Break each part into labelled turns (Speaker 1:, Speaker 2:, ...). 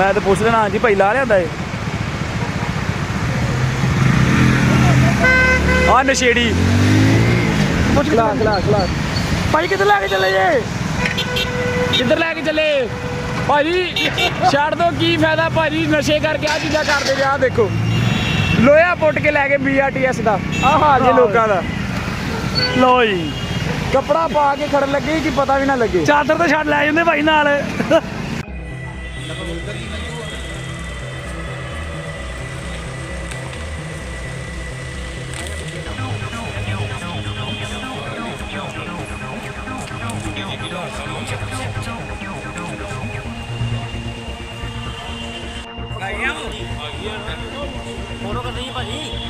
Speaker 1: ਮੈਂ ਤਾਂ ਪੁੱਛ ਲੈਣਾ ਹਾਂਜੀ ਭਾਈ ਲਾ ਲਿਆਂਦਾ ਏ ਆ ਨਸ਼ੇੜੀ। ਪੁੱਛ ਖਲਾ ਖਲਾ ਖਲਾ ਭਾਈ ਕਿੱਧਰ ਲੈ ਕੇ ਚੱਲੇ ਜੇ? ਕਿੱਧਰ ਲੈ ਕੇ ਚੱਲੇ? ਭਾਜੀ ਛੱਡ ਦੋ ਕੀ ਫਾਇਦਾ ਭਾਜੀ ਨਸ਼ੇ ਕਰਕੇ ਆ ਚੀਜ਼ਾਂ ਕਰਦੇ ਜੇ ਆ ਦੇਖੋ। ਲੋਹਾ ਪੁੱਟ ਕੇ ਲੈ ਕੇ ਬੀਆਰਟੀਐਸ ਦਾ। ਆ ਹਾਲ ਜੇ ਲੋਕਾਂ ਦਾ। ਲੋ ਜੀ। ਕੱਪੜਾ ਪਾ ਕੇ ਖੜਨ ਲੱਗੇ ਕਿ ਪਤਾ ਵੀ ਨਾ ਲੱਗੇ।
Speaker 2: ਚਾਦਰ ਤੇ ਛੱਡ ਲੈ ਜਾਂਦੇ ਭਾਈ ਨਾਲ। Nakabulgari na yun. Ngayon! Puro ka na yung bali!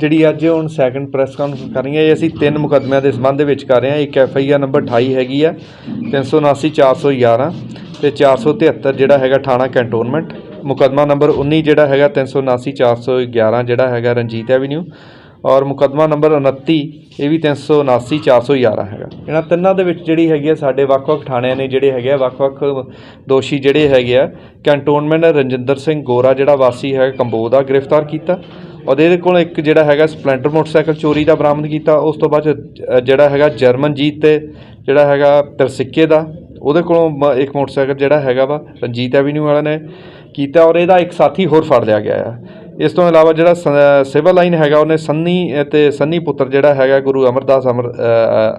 Speaker 3: ਜਿਹੜੀ ਅੱਜ ਹੁਣ ਸੈਕੰਡ ਪ੍ਰੈਸ ਕਾਨਫਰੰਸ ਕਰ ਰਹੀ ਹੈ ਇਹ ਅਸੀਂ ਤਿੰਨ ਮੁਕੱਦਮਿਆਂ ਦੇ ਸੰਬੰਧ ਦੇ ਵਿੱਚ ਕਰ ਰਹੇ ਹਾਂ। ਇੱਕ ਐਫ ਆਈ ਆਰ ਨੰਬਰ 28 ਹੈਗੀ ਆ 379 411 ਤੇ 473 ਜਿਹੜਾ ਹੈਗਾ ਥਾਣਾ ਕੈਂਟੋਨਮੈਂਟ ਮੁਕੱਦਮਾ ਨੰਬਰ 19 ਜਿਹੜਾ ਹੈਗਾ 379 411 ਜਿਹੜਾ ਹੈਗਾ ਰਣਜੀਤ ਐਵੀਨਿਊ ਔਰ ਮੁਕੱਦਮਾ ਨੰਬਰ 29 ਇਹ ਵੀ 379 411 ਹੈਗਾ। ਇਹਨਾਂ ਤਿੰਨਾਂ ਦੇ ਵਿੱਚ ਜਿਹੜੀ ਹੈਗੀ ਆ, ਸਾਡੇ ਵੱਖ-ਵੱਖ ਥਾਣਿਆਂ ਨੇ ਜਿਹੜੇ ਹੈਗੇ ਆ, ਵੱਖ-ਵੱਖ ਦੋਸ਼ੀ ਜਿਹੜੇ ਹੈਗੇ ਆ ਕੈਂਟੋਨਮੈਂਟ ਰਣਜਿੰਦਰ ਸਿੰਘ ਗੋਰਾ ਜਿਹੜਾ ਵਾਸੀ ਹੈ ਕੰਬੋ ਦਾ ਗ੍ਰਿਫਤਾਰ ਕੀਤਾ। ਔਰ ਇਹਦੇ ਕੋਲ ਇੱਕ ਜਿਹੜਾ ਹੈਗਾ ਸਪਲੈਂਡਰ ਮੋਟਰਸਾਈਕਲ ਚੋਰੀ ਦਾ ਬਰਾਮਦ ਕੀਤਾ। ਉਸ ਤੋਂ ਬਾਅਦ ਜਿਹੜਾ ਹੈਗਾ ਜਰਮਨ ਜੀਤ ਤੇ ਜਿਹੜਾ ਹੈਗਾ ਤਰਸਿੱਕੇ ਦਾ, ਉਹਦੇ ਕੋਲੋਂ ਮ- ਇੱਕ ਮੋਟਰਸਾਈਕਲ ਜਿਹੜਾ ਹੈਗਾ ਵਾ, ਰਣਜੀਤ ਐਵੀਨਿਊ ਵਾਲਿਆਂ ਨੇ ਕੀਤਾ ਔਰ ਇਹਦਾ ਇੱਕ ਸਾਥੀ ਹੋਰ ਫੜ ਲਿਆ ਗਿਆ ਆ। ਇਸ ਤੋਂ ਇਲਾਵਾ ਜਿਹੜਾ ਸ- ਸਿਵਲ ਲਾਈਨ ਹੈਗਾ, ਉਹਨੇ ਸੰਨੀ ਅਤੇ ਸੰਨੀ ਪੁੱਤਰ ਜਿਹੜਾ ਹੈਗਾ ਗੁਰੂ ਅਮਰਦਾਸ ਅਮਰ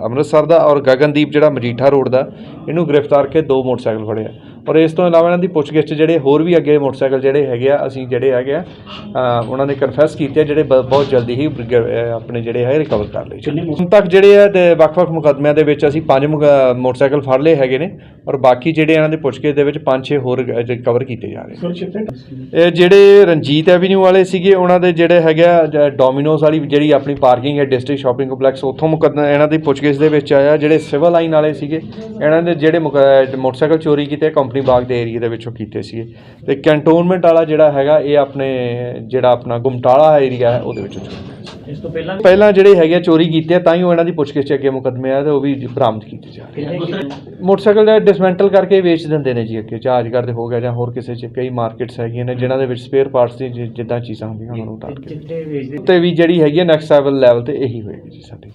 Speaker 3: ਅੰਮ੍ਰਿਤਸਰ ਦਾ ਔਰ ਗਗਨਦੀਪ ਜਿਹੜਾ ਮਜੀਠਾ ਰੋਡ ਦਾ, ਇਹਨੂੰ ਗ੍ਰਿਫਤਾਰ ਕੇ ਦੋ ਮੋਟਰਸਾਈਕਲ ਫੜਿਆ ਔਰ ਇਸ ਤੋਂ ਇਲਾਵਾ ਇਹਨਾਂ ਦੀ ਪੁੱਛਗਿੱਛ ਜਿਹੜੇ ਹੋਰ ਵੀ ਅੱਗੇ ਮੋਟਰਸਾਈਕਲ ਜਿਹੜੇ ਹੈਗੇ ਆ ਅਸੀਂ ਜਿਹੜੇ ਹੈਗੇ ਆ ਅ, ਉਹਨਾਂ ਨੇ ਕਨਫੈਸ ਕੀਤੇ ਆ ਜਿਹੜੇ ਬ- ਬਹੁਤ ਜਲਦੀ ਹੀ ਬ੍ਰਿਗ- ਅ, ਆਪਣੇ ਜਿਹੜੇ ਹੈ ਰਿਕਵਰ ਕਰ ਲਏ ਹੁਣ ਤੱਕ ਜਿਹੜੇ ਆ ਤੇ ਵੱਖ-ਵੱਖ ਮੁਕੱਦਮਿਆਂ ਦੇ ਵਿੱਚ ਅਸੀਂ ਪੰਜ ਮੁਕ- ਮੋਟਰਸਾਈਕਲ ਫੜ ਲਏ ਹੈਗੇ ਨੇ ਔਰ ਬਾਕੀ ਜਿਹੜੇ ਇਹਨਾਂ ਦੇ ਪੁੱਛਗਿੱਛ ਦੇ ਵਿੱਚ ਪੰਜ ਛੇ ਹੋਰ ਰਿਕਵਰ ਕੀਤੇ ਜਾ ਰਹੇ ਨੇ। ਇਹ ਜਿਹੜੇ ਰਣਜੀਤ ਐਵੀਨਿਊ ਵਾਲੇ ਸੀਗੇ ਉਹਨਾਂ ਦੇ ਜਿਹੜੇ ਹੈਗਾ ਡੋਮਿਨੋਜ਼ ਵਾਲੀ ਜਿਹੜੀ ਆਪਣੀ ਪਾਰਕਿੰਗ ਹੈ ਡਿਸਟ੍ਰਿਕਟ ਸ਼ਾਪਿੰਗ ਕੰਪਲੈਕਸ ਉੱਥੋਂ ਮੁਕੱਦਮਾ ਇਹਨਾਂ ਦੀ ਪੁੱਛਗਿੱਛ ਦੇ ਵਿੱਚ ਆਇਆ ਜਿਹੜੇ ਸਿਵਲ ਲਾਈਨ ਵਾਲੇ ਸੀਗੇ ਇਹਨਾਂ ਦੇ ਜਿਹੜੇ ਮੁਕ- ਅਹ ਮੋਟਰਸਾਈਕਲ ਚੋਰੀ ਕੀਤੇ ਕੰਪਨੀ ਬਾਗ ਦੇ ਏਰੀਆ ਦੇ ਵਿੱਚੋਂ ਕੀਤੇ ਸੀਗੇ। ਤੇ ਕੈਂਟੋਨਮੈਂਟ ਵਾਲਾ ਜਿਹੜਾ ਹੈਗਾ ਇਹ ਆਪਣੇ ਜਿਹੜਾ ਆਪਣਾ ਗੁਮਟਾਲਾ ਏਰੀਆ ਹੈ ਉਹਦੇ ਵਿੱਚੋਂ
Speaker 2: ਇਸ ਤੋਂ ਪਹਿਲਾਂ
Speaker 3: ਪਹਿਲਾਂ ਜਿਹੜੇ ਹੈਗੇ ਚੋਰੀ ਕੀਤੇ ਤਾਂ ਹੀ ਉਹ ਇਹਨਾਂ ਦੀ ਪੁੱਛਗਿੱਛ ਅੱਗੇ ਮੁਕੱਦਮੇ ਆ ਤੇ ਉਹ ਵੀ ਬਰਾਮਦ ਕੀਤੇ ਜਾ ਰਹੇ ਮੋਟਰਸਾਈਕਲ ਦਾ ਡਿਸਮੈਂਟਲ ਕਰਕੇ ਵੇਚ ਦਿੰਦੇ ਨੇ ਜੀ ਅੱਗੇ ਜਹਾਜ਼ ਕਰਦੇ ਹੋ ਗਿਆ ਜਾਂ ਹੋਰ ਕਿਸੇ 'ਚ ਕਈ ਮਾਰਕੀਟਸ ਹੈਗੀਆਂ ਨੇ ਜਿਨ੍ਹਾਂ ਦੇ ਵਿੱਚ ਸਪੇਅਰ ਪਾਰਟਸ ਦੀ ਜਿੱਦਾਂ ਚੀਜ਼ਾਂ ਹੁੰਦੀਆਂ ਉਹਨਾਂ ਨੂੰ ਤੇ ਵੀ ਜਿਹੜੀ ਹੈਗੀ ਹੈ ਨੈਕਸਟ ਲੈਵਲ ਲੈਵਲ ਤੇ ਇਹੀ ਹੋਏਗੀ ਜੀ ਸਾਡੀ।